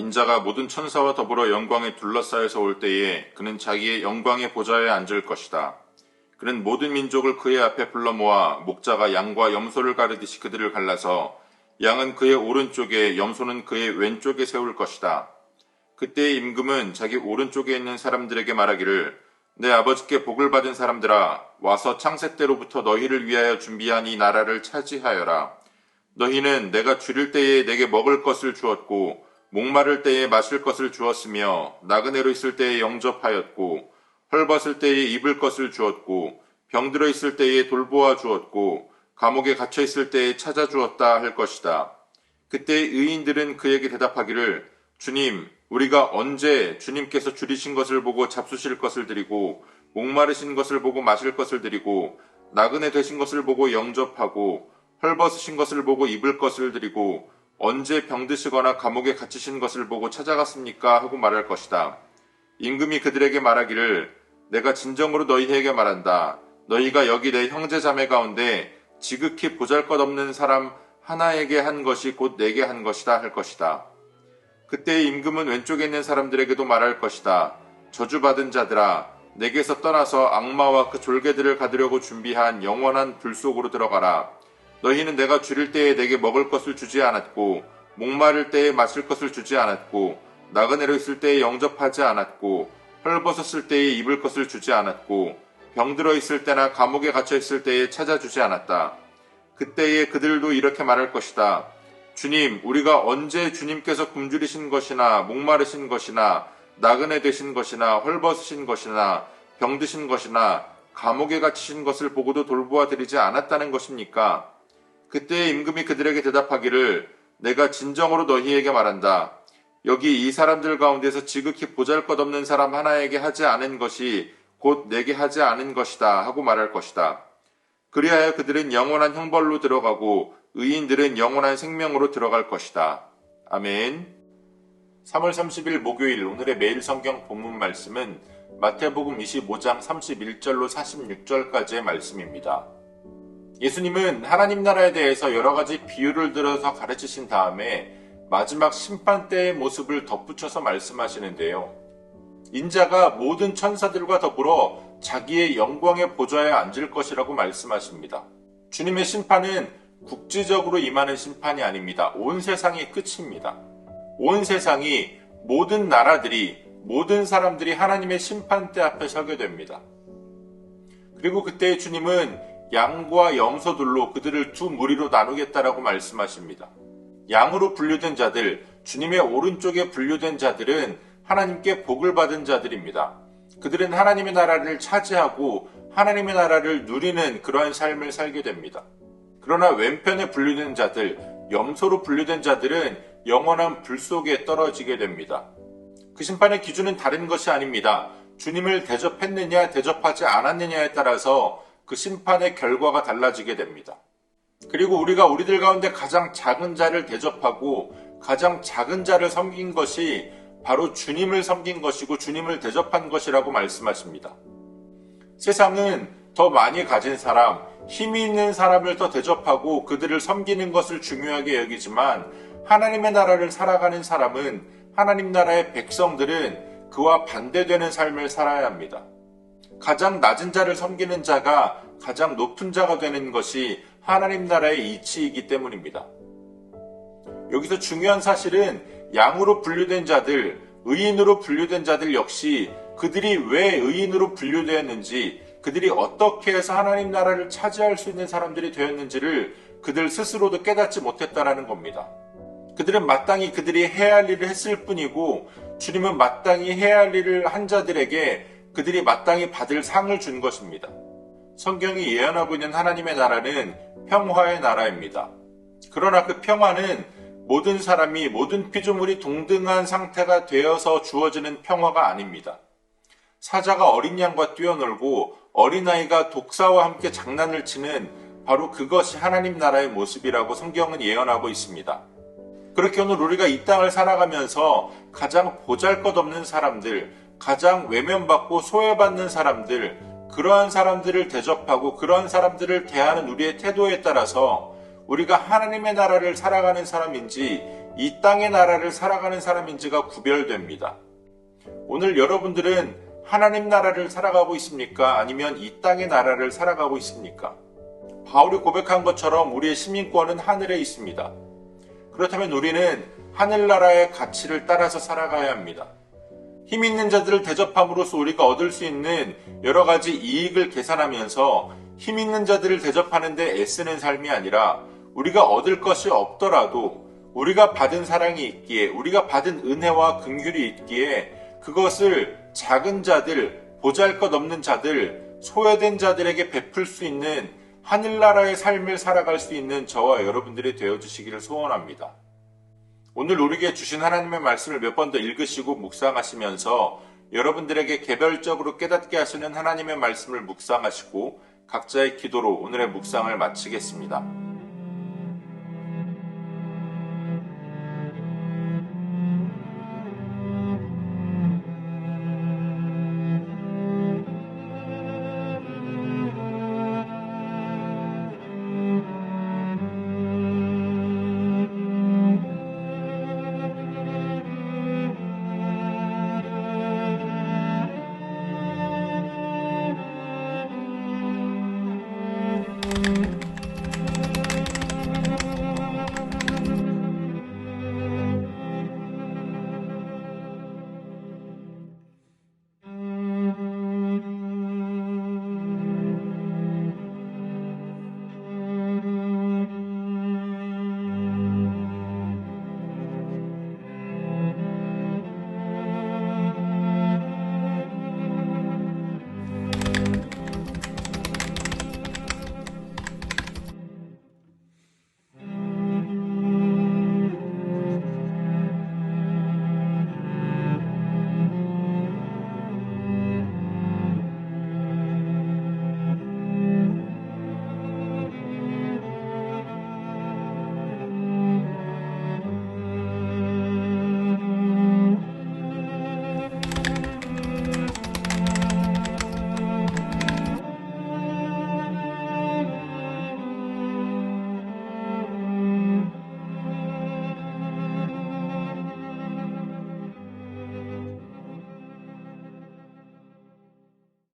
인자가 모든 천사와 더불어 영광에 둘러싸여서 올 때에 그는 자기의 영광의 보좌에 앉을 것이다. 그는 모든 민족을 그의 앞에 불러 모아 목자가 양과 염소를 가르듯이 그들을 갈라서 양은 그의 오른쪽에 염소는 그의 왼쪽에 세울 것이다. 그때의 임금은 자기 오른쪽에 있는 사람들에게 말하기를 내 아버지께 복을 받은 사람들아 와서 창세 때로부터 너희를 위하여 준비한 이 나라를 차지하여라. 너희는 내가 줄일 때에 내게 먹을 것을 주었고 목마를 때에 마실 것을 주었으며 나그네로 있을 때에 영접하였고 헐벗을 때에 입을 것을 주었고 병들어 있을 때에 돌보아 주었고 감옥에 갇혀 있을 때에 찾아 주었다 할 것이다. 그때 의인들은 그에게 대답하기를 주님 우리가 언제 주님께서 줄이신 것을 보고 잡수실 것을 드리고 목마르신 것을 보고 마실 것을 드리고 나그네 되신 것을 보고 영접하고 헐벗으신 것을 보고 입을 것을 드리고 언제 병드시거나 감옥에 갇히신 것을 보고 찾아갔습니까? 하고 말할 것이다. 임금이 그들에게 말하기를 내가 진정으로 너희에게 말한다. 너희가 여기 내 형제 자매 가운데 지극히 보잘것없는 사람 하나에게 한 것이 곧 내게 한 것이다 할 것이다. 그때 임금은 왼쪽에 있는 사람들에게도 말할 것이다. 저주받은 자들아, 내게서 떠나서 악마와 그 졸개들을 가두려고 준비한 영원한 불 속으로 들어가라. 너희는 내가 줄일 때에 내게 먹을 것을 주지 않았고, 목마를 때에 마실 것을 주지 않았고, 나그네로 있을 때에 영접하지 않았고, 헐벗었을 때에 입을 것을 주지 않았고, 병들어 있을 때나 감옥에 갇혀 있을 때에 찾아주지 않았다. 그때에 그들도 이렇게 말할 것이다. 주님, 우리가 언제 주님께서 굶주리신 것이나 목마르신 것이나 나그네 되신 것이나 헐벗으신 것이나 병드신 것이나 감옥에 갇히신 것을 보고도 돌보아 드리지 않았다는 것입니까? 그때 임금이 그들에게 대답하기를 내가 진정으로 너희에게 말한다. 여기 이 사람들 가운데서 지극히 보잘것없는 사람 하나에게 하지 않은 것이 곧 내게 하지 않은 것이다 하고 말할 것이다. 그리하여 그들은 영원한 형벌로 들어가고 의인들은 영원한 생명으로 들어갈 것이다. 아멘. 3월 30일 목요일 오늘의 매일 성경 본문 말씀은 마태복음 25장 31절로 46절까지의 말씀입니다. 예수님은 하나님 나라에 대해서 여러 가지 비유를 들어서 가르치신 다음에 마지막 심판 때의 모습을 덧붙여서 말씀하시는데요. 인자가 모든 천사들과 더불어 자기의 영광의 보좌에 앉을 것이라고 말씀하십니다. 주님의 심판은 국지적으로 임하는 심판이 아닙니다. 온 세상이 끝입니다. 온 세상이 모든 나라들이 모든 사람들이 하나님의 심판대 앞에 서게 됩니다. 그리고 그때 주님은 양과 염소들로 그들을 두 무리로 나누겠다라고 말씀하십니다. 양으로 분류된 자들, 주님의 오른쪽에 분류된 자들은 하나님께 복을 받은 자들입니다. 그들은 하나님의 나라를 차지하고 하나님의 나라를 누리는 그러한 삶을 살게 됩니다. 그러나 왼편에 분류된 자들, 염소로 분류된 자들은 영원한 불 속에 떨어지게 됩니다. 그 심판의 기준은 다른 것이 아닙니다. 주님을 대접했느냐, 대접하지 않았느냐에 따라서 그 심판의 결과가 달라지게 됩니다. 그리고 우리가 우리들 가운데 가장 작은 자를 대접하고 가장 작은 자를 섬긴 것이 바로 주님을 섬긴 것이고 주님을 대접한 것이라고 말씀하십니다. 세상은 더 많이 가진 사람, 힘이 있는 사람을 더 대접하고 그들을 섬기는 것을 중요하게 여기지만 하나님의 나라를 살아가는 사람은 하나님 나라의 백성들은 그와 반대되는 삶을 살아야 합니다. 가장 낮은 자를 섬기는 자가 가장 높은 자가 되는 것이 하나님 나라의 이치이기 때문입니다. 여기서 중요한 사실은 양으로 분류된 자들, 의인으로 분류된 자들 역시 그들이 왜 의인으로 분류되었는지, 그들이 어떻게 해서 하나님 나라를 차지할 수 있는 사람들이 되었는지를 그들 스스로도 깨닫지 못했다라는 겁니다. 그들은 마땅히 그들이 해야 할 일을 했을 뿐이고 주님은 마땅히 해야 할 일을 한 자들에게 그들이 마땅히 받을 상을 준 것입니다. 성경이 예언하고 있는 하나님의 나라는 평화의 나라입니다. 그러나 그 평화는 모든 사람이 모든 피조물이 동등한 상태가 되어서 주어지는 평화가 아닙니다. 사자가 어린 양과 뛰어놀고 어린아이가 독사와 함께 장난을 치는 바로 그것이 하나님 나라의 모습이라고 성경은 예언하고 있습니다. 그렇게 오늘 우리가 이 땅을 살아가면서 가장 보잘 것 없는 사람들, 가장 외면받고 소외받는 사람들, 그러한 사람들을 대접하고 그러한 사람들을 대하는 우리의 태도에 따라서 우리가 하나님의 나라를 살아가는 사람인지 이 땅의 나라를 살아가는 사람인지가 구별됩니다. 오늘 여러분들은 하나님 나라를 살아가고 있습니까? 아니면 이 땅의 나라를 살아가고 있습니까? 바울이 고백한 것처럼 우리의 시민권은 하늘에 있습니다. 그렇다면 우리는 하늘나라의 가치를 따라서 살아가야 합니다. 힘 있는 자들을 대접함으로써 우리가 얻을 수 있는 여러 가지 이익을 계산하면서 힘 있는 자들을 대접하는데 애쓰는 삶이 아니라 우리가 얻을 것이 없더라도 우리가 받은 사랑이 있기에 우리가 받은 은혜와 긍휼이 있기에 그것을 작은 자들, 보잘 것 없는 자들, 소외된 자들에게 베풀 수 있는 하늘나라의 삶을 살아갈 수 있는 저와 여러분들이 되어 주시기를 소원합니다. 오늘 우리에게 주신 하나님의 말씀을 몇 번 더 읽으시고 묵상하시면서 여러분들에게 개별적으로 깨닫게 하시는 하나님의 말씀을 묵상하시고 각자의 기도로 오늘의 묵상을 마치겠습니다.